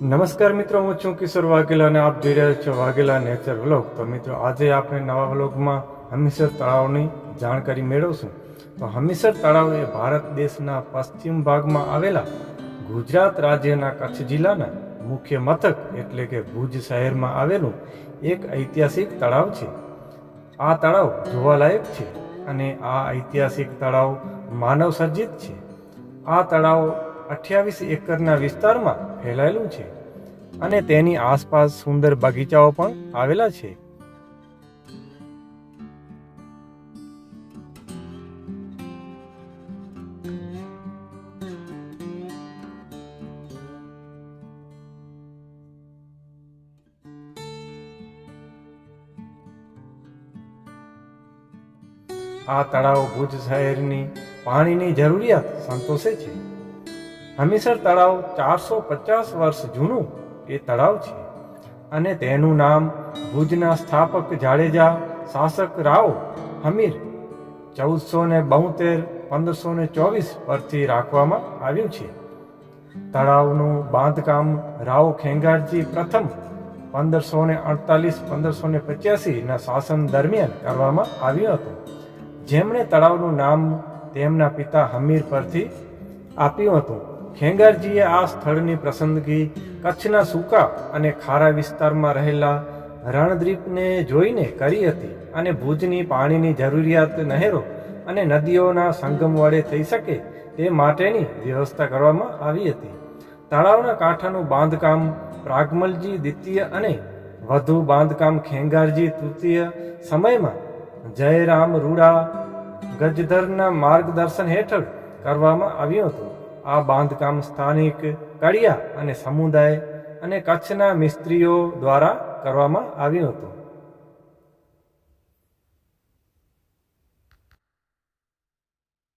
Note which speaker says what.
Speaker 1: નમસ્કાર મિત્રો હું છું કિશોર વાઘેલા અને આપ જોઈ રહ્યા છો વાઘેલા નેચર વ્લોગ તો મિત્રો આજે આપણે નવા વ્લોગમાં હમીસર તળાવની જાણકારી મેળવશું તો હમીસર તળાવ એ ભારત દેશના પશ્ચિમ ભાગમાં આવેલા ગુજરાત રાજ્યના કચ્છ જિલ્લાના મુખ્ય મથક એટલે કે ભુજ શહેરમાં આવેલું એક ઐતિહાસિક તળાવ છે આ તળાવ જોવાલાયક છે અને આ ઐતિહાસિક તળાવ માનવસર્જિત છે આ તળાવ અઠ્યાવીસ એકરના વિસ્તારમાં ફેલાયેલું છે અને તેની આસપાસ સુંદર બગીચાઓ પણ આવેલા છે આ તળાવ ભુજ શહેરની પાણીની જરૂરિયાત સંતોષે છે હમીસર તળાવ ચારસો પચાસ વર્ષ જૂનું એ તળાવ છે અને તેનું નામ ભુજના સ્થાપક જાડેજા શાસક રાવ હમીર ચૌદસો ને બોતેર પંદરસો ને ચોવીસ પરથી રાખવામાં આવ્યું છે તળાવનું બાંધકામ રાવ ખેંગારજી પ્રથમ પંદરસો ને અડતાલીસ પંદરસો ને પચ્યાસીના શાસન દરમિયાન કરવામાં આવ્યું હતું જેમણે તળાવનું નામ તેમના પિતા હમીર પરથી આપ્યું હતું ખેંગારજીએ આ સ્થળની પસંદગી કચ્છના સૂકા અને ખારા વિસ્તારમાં રહેલા રણદ્વીપને જોઈને કરી હતી અને ભુજની પાણીની જરૂરિયાત નહેરો અને નદીઓના સંગમ વડે થઈ શકે તે માટેની વ્યવસ્થા કરવામાં આવી હતી તળાવના કાંઠાનું બાંધકામ પ્રાગમલજી દ્વિતીય અને વધુ બાંધકામ ખેંગારજી તૃતીય સમયમાં જયરામ રૂડા ગજધરના માર્ગદર્શન હેઠળ કરવામાં આવ્યું હતું આ બાંધકામ સ્થાનિક કડિયા અને સમુદાય અને કચ્છના મિસ્ત્રીઓ દ્વારા કરવામાં આવ્યું હતું